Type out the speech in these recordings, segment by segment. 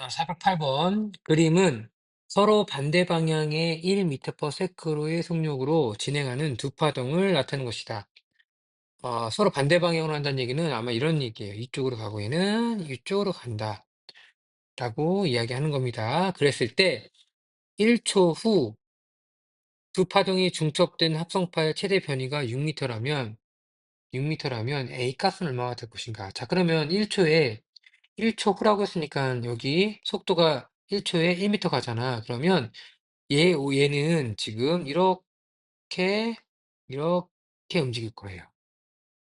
자, 408번. 그림은 서로 반대 방향의 1m/s로의 속력으로 진행하는 두 파동을 나타내는 것이다. 어, 서로 반대 방향으로 한다는 얘기는 아마 이런 얘기예요. 이쪽으로 가고 얘는 이쪽으로 간다. 라고 이야기하는 겁니다. 그랬을 때 1초 후 두 파동이 중첩된 합성파의 최대 변이가 6m라면 6m라면 A 값은 얼마가 될 것인가? 자, 그러면 1초에 1초 후라고 했으니까 여기 속도가 1초에 1m 가잖아. 그러면 얘, 오- 얘는 지금 이렇게, 이렇게 움직일 거예요.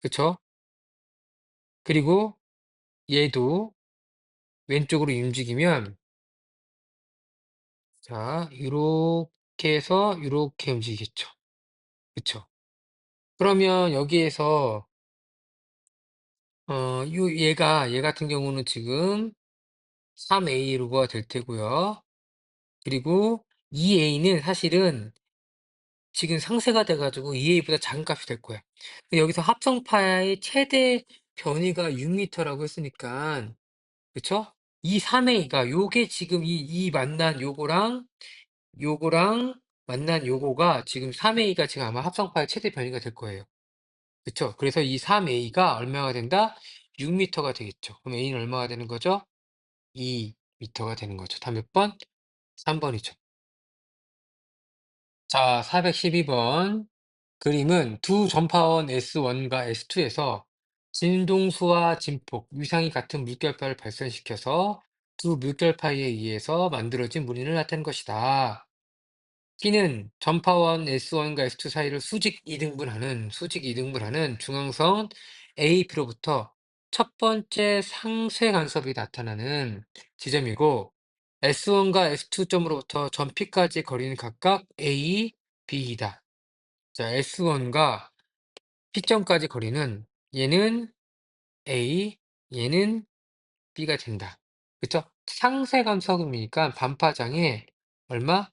그쵸? 그리고 얘도 왼쪽으로 움직이면, 자, 이렇게 해서 이렇게 움직이겠죠. 그쵸? 그러면 여기에서, 어, 요, 얘가, 얘 같은 경우는 지금 3A로가 될 테고요. 그리고 2A는 사실은 지금 상쇄가 돼 가지고 2A보다 작은 값이 될 거야. 근데 여기서 합성파의 최대 변이가 6m라고 했으니까 그쵸? 이 3A가 요게 지금 이, 이 만난 요거랑 요거랑 만난 요거가 지금 3A가 지금 아마 합성파의 최대 변이가 될 거예요. 그쵸? 그래서 이 3A가 얼마가 된다? 6m가 되겠죠. 그럼 A는 얼마가 되는 거죠? 2m가 되는 거죠. 다음 몇 번? 3번이죠. 자, 412번. 그림은 두 전파원 S1과 S2에서 진동수와 진폭, 위상이 같은 물결파를 발생시켜서 두 물결파에 의해서 만들어진 무리를 나타낸 것이다. P는 전파원 S1과 S2 사이를 수직 이등분하는 수직 이등분하는 중앙선 AP로부터 첫 번째 상쇄 간섭이 나타나는 지점이고 S1과 S2 점으로부터 전 P까지 거리는 각각 A, B이다. 자, S1과 P점까지 거리는 얘는 A, 얘는 B가 된다. 그쵸? 상쇄감 석음이니까 반파장에 얼마?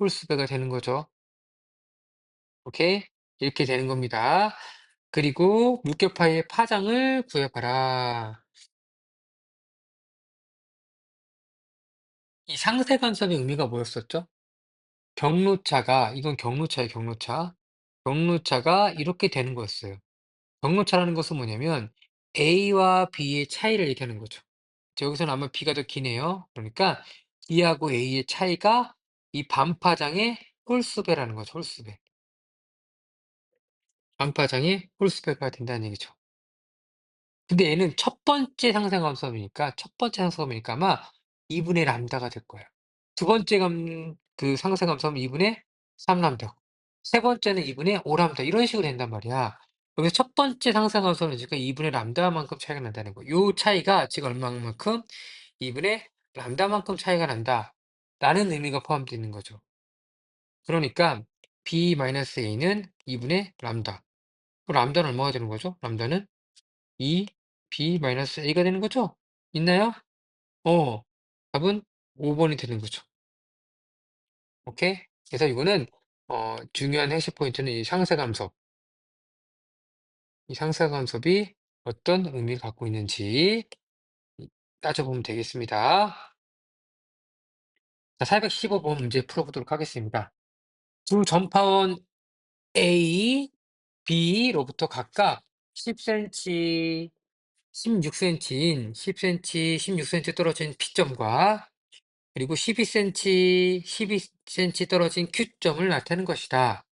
홀수배가 되는 거죠. 오케이? 이렇게 되는 겁니다. 그리고 물결파의 파장을 구해봐라. 이 상쇄간섭의 의미가 뭐였었죠? 경로차가, 이건 경로차예요, 경로차. 경로차가 이렇게 되는 거였어요. 경로차라는 것은 뭐냐면 A와 B의 차이를 얘기하는 거죠. 자, 여기서는 아마 B가 더 기네요. 그러니까 B하고 A의 차이가 이 반파장의 홀수배라는 거죠. 홀수배. 반파장의 홀수배가 된다는 얘기죠. 근데 얘는 첫 번째 상쇄감수업이니까 첫 번째 상쇄감이니까 아마 2분의 람다가 될 거예요. 두 번째 감, 그 상쇄감수업은 2분의 3람다. 세 번째는 2분의 5람다. 이런 식으로 된단 말이야. 여기서 첫 번째 상쇄감수업은 지금 2분의 람다만큼 차이가 난다는 거예요. 요 차이가 지금 얼마만큼? 2분의 람다만큼 차이가 난다. 라는 의미가 포함되어 있는 거죠. 그러니까 b-a는 2분의 람다. 그럼 람다는 얼마가 되는 거죠? 람다는 2 b-a가 되는 거죠? 있나요? 어. 답은 5번이 되는 거죠. 오케이? 그래서 이거는 어 중요한 핵심 포인트는 이 상쇄감섭. 이 상쇄감섭이 어떤 의미를 갖고 있는지 이 따져보면 되겠습니다. 자, 415번 문제 풀어보도록 하겠습니다. 두 전파원 A, B로부터 각각 10cm, 16cm인 10cm, 16cm 떨어진 P점과 그리고 12cm, 12cm 떨어진 Q점을 나타내는 것이다.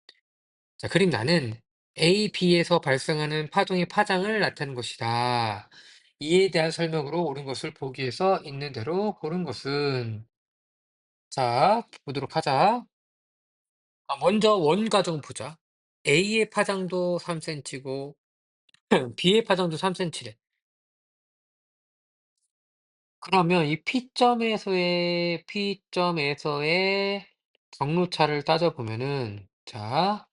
자, 그림 나는 A, B에서 발생하는 파동의 파장을 나타내는 것이다. 이에 대한 설명으로 옳은 것을 보기에서 있는 대로 고른 것은 자, 보도록 하자. 아, 먼저 원 과정 보자. A의 파장도 3cm고 B의 파장도 3cm래. 그러면 이 P점에서의 P점에서의 경로차를 따져보면은 자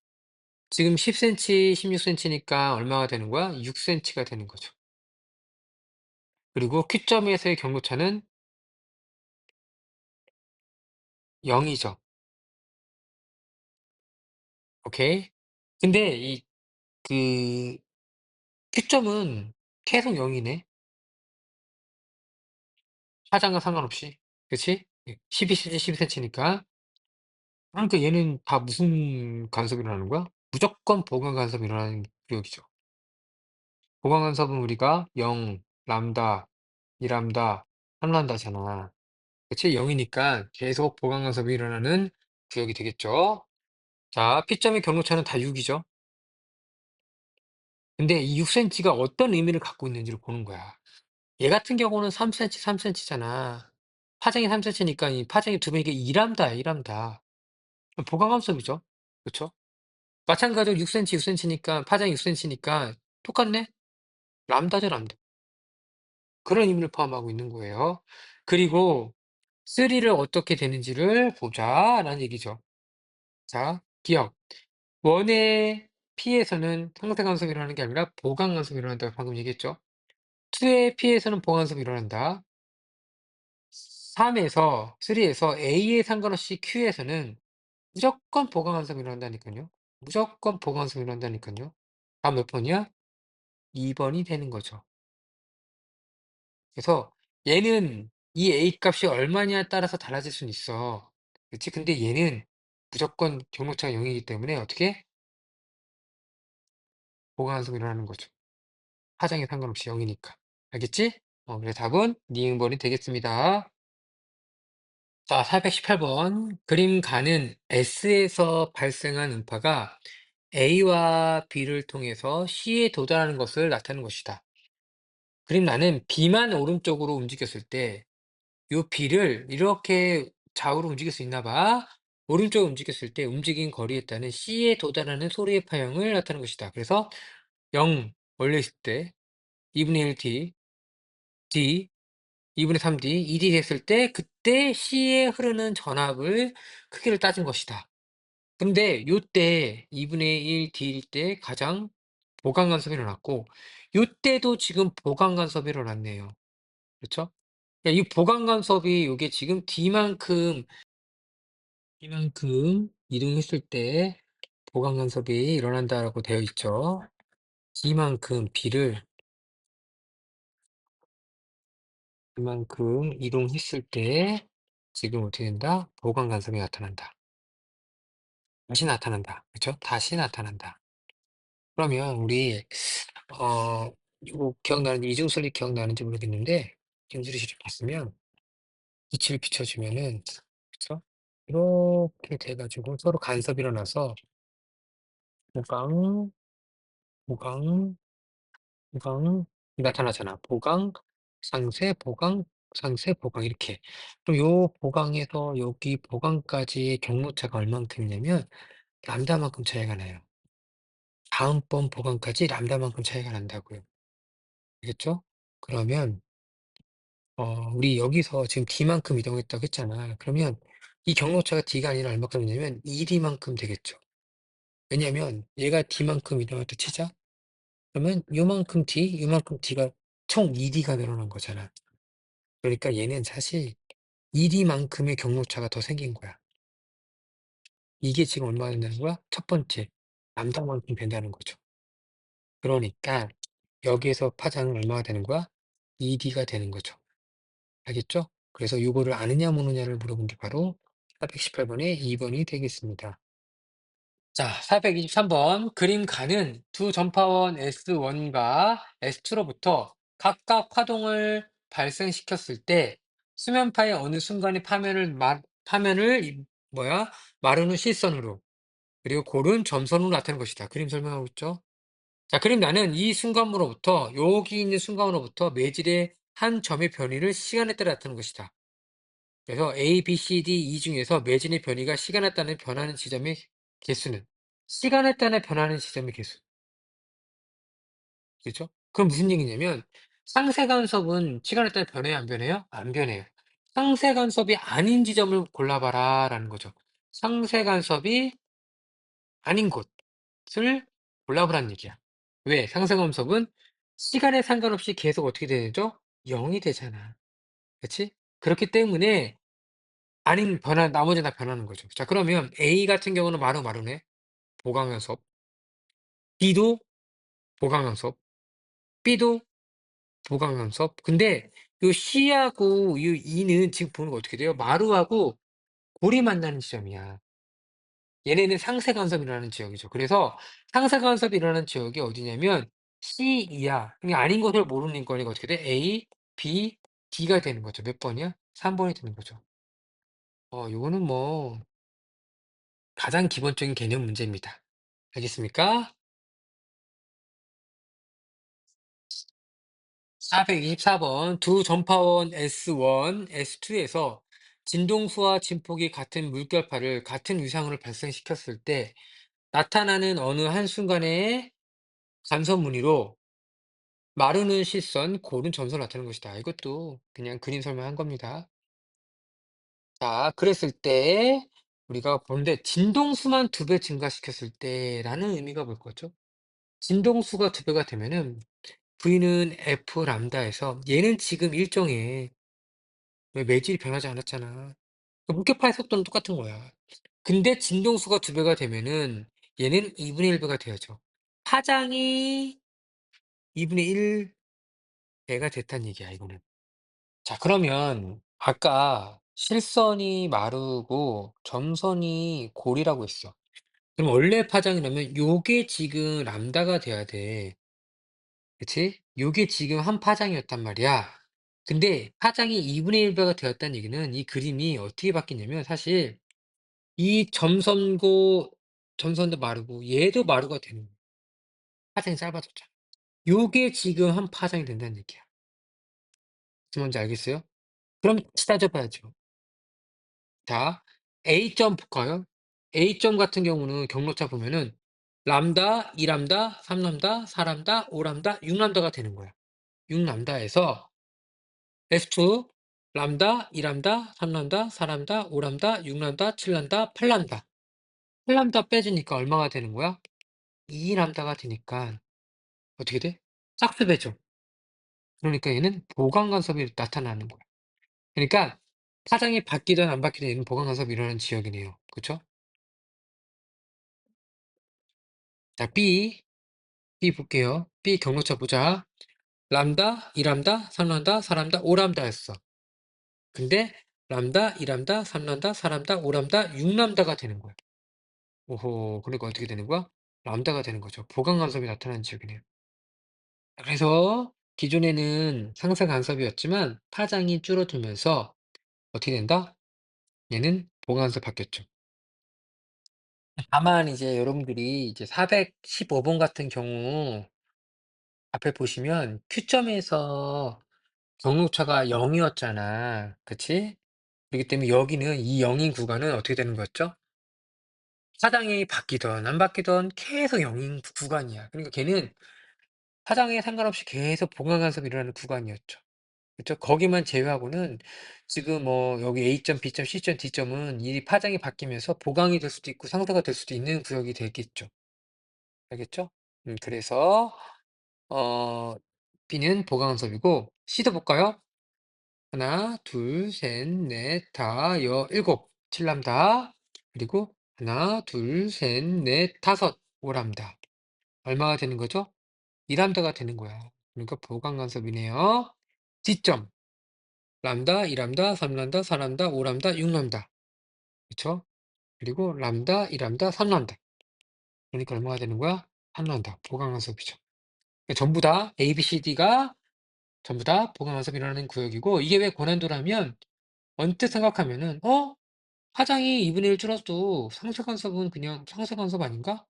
지금 10cm, 16cm니까 얼마가 되는 거야? 6cm가 되는 거죠. 그리고 Q점에서의 경로차는 0이죠. 오케이? 근데 이 그 Q점은 계속 0 이네. 파장과 상관없이. 그치? 예 12 cm, 12 센티니까. 그러니까 얘는 다 무슨 간섭이 일어나는 거야? 무조건 보강 간섭이 일어나는 구역이죠. 보강 간섭은 우리가 0, 람다, 2 람다, 3 람다잖아. 그치? 0 이니까 계속 보강 간섭이 일어나는 구역이 되겠죠. 자 P점의 경로차는 다 6 이죠. 근데 이6 센티가 어떤 의미를 갖고 있는지를 보는 거야. 얘 같은 경우는 3 센티, 3 센티잖아. 파장이 3 센티니까 이 파장이 2 배니까 2 람다야, 2 람다. 어 보강 간섭이죠. 그쵸? 마찬가지로 6 센티, 6 센티니까 파장이 6 센티니까 똑같네? 람다죠, 람다. 그런 의미를 포함하고 있는 거예요. 그리고 3를 어떻게 되는지를 보자라는 얘기죠. 자 기억. 1의 P에서는 상쇄 간섭이 일어나는 게 아니라 보강 간섭이 일어난다고 방금 얘기했죠. 2의 P에서는 보강 간섭이 일어난다. 3 에서 3 에서 A에 상관없이 Q에서는 무조건 보강 간섭이 일어난다니깐요. 무조건 보강 간섭이 일어난다니깐요. 답몇 번이야? 2 번이 되는 거죠. 그래서 얘는 이 A 값이 얼마냐에 따라서 달라질 수는 있어. 그치? 근데 얘는 무조건 경로차가 0 이기 때문에 어떻게? 간섭이 일어나는 거죠. 파장에 상관없이 0 이니까. 알겠지? 어 그래서 답은 니은 번이 되겠습니다. 자 418 번. 그림 가는 S에서 발생한 음파가 A와 B를 통해서 C에 도달하는 것을 나타내는 것이다. 그림 나는 B만 오른쪽으로 움직였을 때 요 B를 이렇게 좌우로 움직일 수 있나 봐. 오른쪽으로 움직였을 때 움직인 거리에 따른 C에 도달하는 소리의 파형을 나타내는 것이다. 그래서 0 원래 있을 때 2분의 1 D, D, 2분의 3 D, 2D 됐을 때 그때 C에 흐르는 전압을 크기를 따진 것이다. 근데 요때 2분의 1 D일 때 가장 보강 간섭이 일어났고 요때도 지금 보강 간섭이 일어났네요. 그쵸? 그 러니까 이 보강 간섭이 요게 지금 D만큼 D만큼 이동했을 때 보강 간섭이 일어난다라고 되어 있죠. D만큼 B를 B만큼 이동했을 때 지금 어떻게 된다? 보강 간섭이 나타난다. 다시 나타난다. 그쵸? 다시 나타난다. 그러면 우리 어 요거 기억나는지 이중설리 기억나는지 모르겠는데 김수리씨를 봤으면 빛을 비춰 주면은 그쵸? 이렇게 돼 가지고 서로 간섭이 일어나서 보강, 보강, 보강 나타나잖아. 보강, 상쇄, 보강, 상쇄, 보강 이렇게. 그럼 요 보강에서 여기 보강까지의 경로차가 얼만큼이냐면 람다만큼 차이가 나요. 다음번 보강까지 람다만큼 차이가 난다고요. 알겠죠? 그러면 어 우리 여기서 지금 D만큼 이동했다고 했잖아. 그러면 이 경로차가 D가 아니라 얼마큼이냐면 2D만큼 되겠죠. 왜냐면 얘가 D만큼 이동했다 치자. 그러면 요만큼 D, 요만큼 D가 총 2D가 늘어난 거잖아. 그러니까 얘는 사실 2D만큼의 경로차가 더 생긴 거야. 이게 지금 얼마나 된다는 거야? 첫 번째, 람다만큼 된다는 거죠. 그러니까 여기에서 파장은 얼마가 되는 거야? 2D가 되는 거죠. 알겠죠? 그래서 요거를 아느냐 모르냐를 물어본 게 바로 418 번의 2 번이 되겠습니다. 자 423 번. 그림 가는 두 전파원 S1과 S2로부터 각각 파동을 발생시켰을 때 수면파의 어느 순간에 파면을 마 파면을 이 뭐야 후 실선으로 그리고 고른 점선으로 나타내는 것이다. 그림 설명하고 있죠. 자 그림 나는 이 순간으로부터 여기 있는 순간으로부터 매질의 한 점의 변이를 시간에 따라 나타내는 것이다. 그래서 A, B, C, D, E 중에서 매진의 변이가 시간에 따라 변하는 지점의 개수는 시간에 따라 변하는 지점의 개수. 그죠? 그럼 무슨 얘기냐면 상쇄 간섭은 시간에 따라 변해요, 안 변해요? 안 변해요. 상쇄 간섭이 아닌 지점을 골라 봐라 라는 거죠. 상쇄 간섭이 아닌 곳을 골라 보라는 얘기야. 왜? 상쇄 간섭은 시간에 상관없이 계속 어떻게 되죠? 0이 되잖아. 그치? 그렇기 때문에 아닌 변화 나머지는 다 변하는 거죠. 자 그러면 A 같은 경우는 마루 마루네. 보강 간섭. B도 보강 간섭. B도 보강 간섭. 근데 요 C하고 요 E는 지금 보는 거 어떻게 돼요? 마루하고 골이 만나는 지점이야. 얘네는 상세 간섭이 일어나는 지역이죠. 그래서 상세 간섭이 일어나는 지역이 어디냐면 C, E야. 그냥 아닌 것을 모르는 거니까 어떻게 돼? A, B, D가 되는 거죠. 몇 번이야? 3 번이 되는 거죠. 어 요거는 뭐 가장 기본적인 개념 문제입니다. 알겠습니까? 424번 두 전파원 S1, S2에서 진동수와 진폭이 같은 물결파를 같은 위상으로 발생시켰을 때 나타나는 어느 한순간의 간섭 무늬로 마루는 실선, 골은 점선을 나타내는 것이다. 이것도 그냥 그림 설명한 겁니다. 자, 그랬을 때 우리가 보는데 진동수만 두배 증가시켰을 때라는 의미가 뭘 거죠? 진동수가 두 배가 되면은 V는 F 람다에서 얘는 지금 일정해. 왜 매질이 변하지 않았잖아. 그 물결파의 속도는 똑같은 거야. 근데 진동수가 두 배가 되면은 얘는 2분의 1 배가 돼야죠. 파장이 2분의 1 배가 됐다는 얘기야, 이거는. 자, 그러면 아까 실선이 마르고 점선이 골이라고 했어. 그럼 원래 파장이라면 요게 지금 람다가 돼야 돼. 그치? 요게 지금 한 파장이었단 말이야. 근데 파장이 2분의 1 배가 되었다는 얘기는 이 그림이 어떻게 바뀌냐면 사실 이 점선고 점선도 마르고 얘도 마루가 되는 거야. 파장이 짧아졌잖아. 요게 지금 한 파장이 된다는 얘기야. 무슨 말인지 알겠어요? 그럼 다시 따져 봐야죠. 자, A점 볼까요? A점 같은 경우는 경로차 보면은 람다, 2 람다, 3 람다, 4 람다, 5 람다, 6 람다가 되는 거야. 6 람다에서 S2 람다, 2 람다, 3 람다, 4 람다, 5 람다, 6 람다, 7 람다, 8 람다. 8 람다 빼주니까 얼마가 되는 거야? 2 람다가 되니까 어떻게 돼? 짝수배죠. 그러니까 얘는 보강 간섭이 나타나는 거야. 그러니까 파장이 바뀌든 안 바뀌든 얘는 보강 간섭이 일어나는 지역이네요. 그쵸? 자, B. B 볼게요. B 경로차 보자. 람다, 2 람다, 3 람다, 4 람다, 5 람다였어. 근데 람다, 2 람다, 3 람다, 4 람다, 5 람다, 6 람다가 되는 거야. 오호. 그러니까 어떻게 되는 거야? 람다가 되는 거죠. 보강 간섭이 나타나는 지역이네요. 그래서 기존에는 상세 간섭이었지만 파장이 줄어들면서 어떻게 된다? 얘는 보강 간섭 바뀌었죠. 다만 이제 여러분들이 이제 415 번 같은 경우 앞에 보시면 Q점에서 경로차가 0 이었잖아. 그치? 그렇기 때문에 여기는 이 0 인 구간은 어떻게 되는 거였죠? 파장이 바뀌든 안 바뀌든 계속 0 인 구간이야. 그러니까 걔는 파장에 상관없이 계속 봉화 간섭이 일어나는 구간이었죠. 그쵸? 거기만 제외하고는 지금 뭐 여기 A점, B점, C점, D점은 이 파장이 바뀌면서 보강이 될 수도 있고 상쇄가 될 수도 있는 구역이 되겠죠. 알겠죠? 음 그래서 어 B는 보강 간섭이고 C도 볼까요? 하나, 둘, 셋, 넷, 다, 여, 일곱, 칠람다. 그리고 하나, 둘, 셋, 넷, 다섯, 오람다. 얼마가 되는 거죠? 이람다가 되는 거야. 그러니까 보강간섭이네요. D점. 람다, 이람다, 삼람다, 사람다, 오람다, 육람다. 그쵸? 그리고 람다, 이람다, 삼람다. 그러니까 얼마가 되는 거야? 삼람다. 보강간섭이죠. 그러니까 전부 다 A, B, C, D가 전부 다 보강간섭이 일어나는 구역이고 이게 왜 고난도라면 언뜻 생각하면은 '어? 파장이 2분의 1 줄어도 상쇄간섭은 그냥 상쇄간섭 아닌가?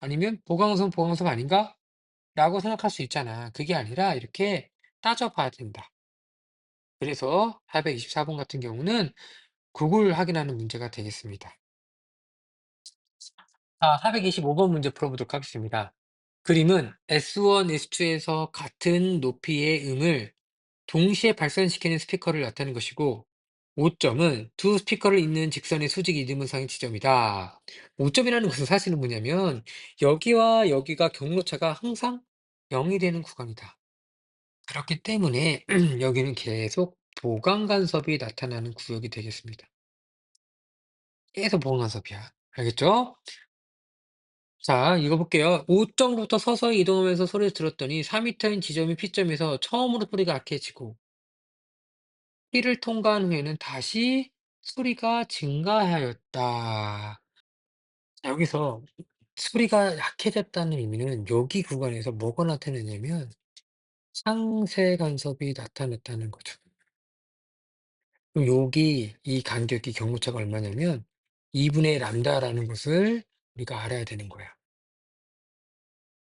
아니면 보강성 보강섭 아닌가?' 라고 생각할 수 있잖아. 그게 아니라 이렇게 따져 봐야 된다. 그래서 424번 같은 경우는 그걸 확인하는 문제가 되겠습니다. 자 425번 문제 풀어보도록 하겠습니다. 그림은 S1, S2에서 같은 높이의 음을 동시에 발산시키는 스피커를 나타내는 것이고 5점은 두 스피커를 잇는 직선의 수직 이등분상의 지점이다. 5점이라는 것은 사실은 뭐냐면 여기와 여기가 경로차가 항상 0이 되는 구간이다. 그렇기 때문에 여기는 계속 보강 간섭이 나타나는 구역이 되겠습니다. 계속 보강 간섭이야. 알겠죠? 자, 이거 볼게요. 5점부터 서서히 이동하면서 소리를 들었더니 4m인 지점이 P점에서 처음으로 소리가 약해지고 T를 통과한 후에는 다시 소리가 증가하였다. 자 여기서 소리가 약해졌다는 의미는 여기 구간에서 뭐가 나타나냐면 상쇄 간섭이 나타났다는 거죠. 여기 이 간격이 경고차가 얼마냐면 2분의 람다라는 것을 우리가 알아야 되는 거야.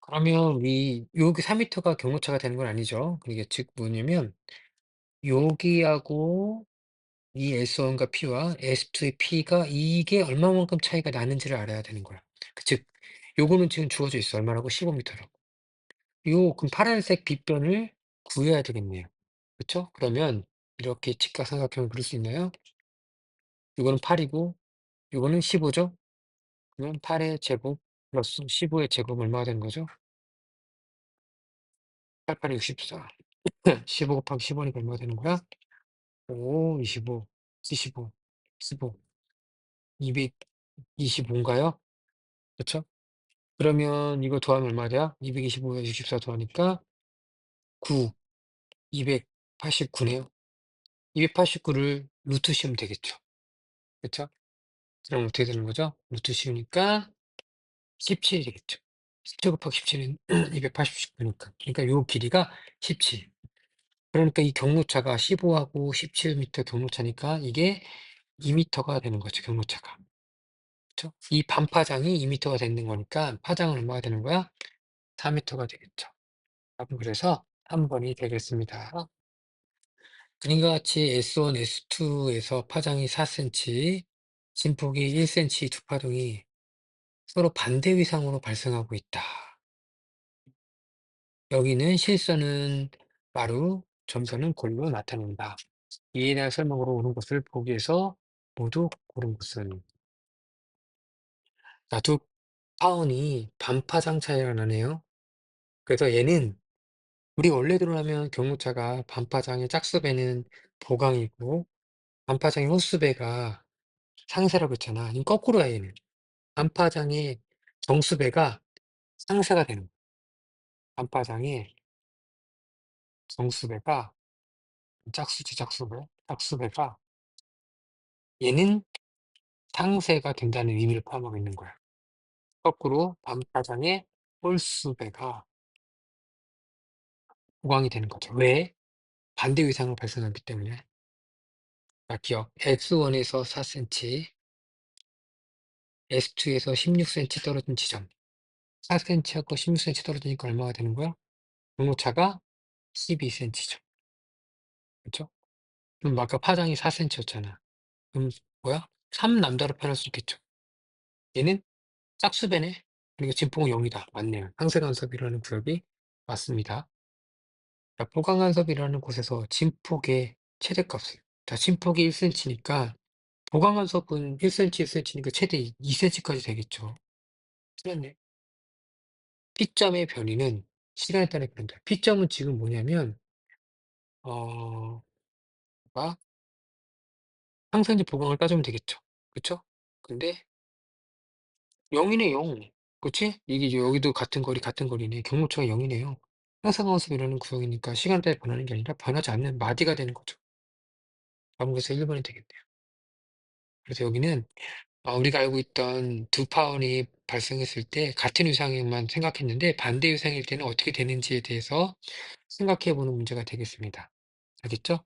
그러면 이 여기 4 미터가 경고차가 되는 건 아니죠. 그게 즉 뭐냐면 여기하고 이 S1과 P와 S2의 P가 이게 얼마만큼 차이가 나는지를 알아야 되는 거야. 그 즉 요거는 지금 주어져 있어. 얼마라고? 15 미터라고. 요 그럼 파란색 빗변을 구해야 되겠네요. 그쵸? 그러면 이렇게 직각삼각형을 그릴 수 있나요? 요거는 8 이고 요거는 15 죠? 그러면 8의 제곱 플러스 15의 제곱은 얼마가 되는 거죠? 8, 8이 64. 15 곱하기 15니까 얼마가 되는 거야? 5, 25, 75, 15, 225인가요? 그쵸? 그러면 이거 더하면 얼마 돼요? 225에 64 더하니까 9, 289 네요. 289를 루트 씌우면 되겠죠. 그쵸? 그럼 어떻게 되는 거죠? 루트 씌우니까 17이 되겠죠. 17 곱하기 17은 289니까. 그러니까 요 길이가 17. 그러니까 이 경로차가 15하고 17 미터 경로차니까 이게 2 미터가 되는 거죠, 경로차가. 그쵸? 이 반파장이 2 미터가 되는 거니까 파장은 얼마가 되는 거야? 4 미터가 되겠죠. 답은 그래서 3 번이 되겠습니다. 그림과 같이 S1, S2에서 파장이 4 cm, 진폭이 1 cm 두 파동이 서로 반대 위상으로 발생하고 있다. 여기는 실선은 마루, 점선은 골로 나타낸다. 이에 대한 설명으로 오는 것을 보기에서 모두 고른 것은 자, 두 파원이 반파장 차이가 나네요. 그래서 얘는 우리 원래대로 하면 경무차가 반파장의 짝수배는 보강이고 반파장의 호수배가 상세라고 했잖아. 이 거꾸로야 얘는. 반파장의 정수배가 상세가 되는 거야. 반파장의 정수배가 짝수지 짝수배. 짝수배가 얘는 상세가 된다는 의미를 포함하고 있는 거야. 거꾸로 반파장의 홀수배가 보강이 되는 거죠. 왜? 반대 위상을 발생하기 때문에. 자, 기억. S1에서 4 cm, S2에서 16 cm 떨어진 지점. 4 cm하고 16 cm 떨어지니까 얼마가 되는 거야? 경로차가 12 cm죠. 그쵸? 그럼 아까 파장이 4 cm였잖아. 그럼 뭐야? 3 람다로 표현할 수 있겠죠. 얘는 짝수배네. 그리고 진폭은 0이다. 맞네요. 상쇄간섭이라는 구역이 맞습니다. 자, 보강간섭이라는 곳에서 진폭의 최대값을 자, 진폭이 1 cm니까 보강간섭은 1 cm, 1 cm니까 최대 2 cm까지 되겠죠. 틀렸네. P점의 변이는 시간에 따라 변한다. P점은 지금 뭐냐면 어 봐. 상쇄인지 보강을 따지면 되겠죠. 그쵸? 근데 0 이네 0. 그치? 이게 여기도 같은 거리, 같은 거리네. 경로차가 0 이네요. 상쇄간섭이라는 구역이니까 시간에 따라 변하는 게 아니라 변하지 않는 마디가 되는 거죠. 그래서 1 번이 되겠네요. 그래서 여기는 어 우리가 알고 있던 두 파원이 발생했을 때 같은 위상에만 생각했는데 반대 위상일 때는 어떻게 되는지에 대해서 생각해 보는 문제가 되겠습니다. 알겠죠?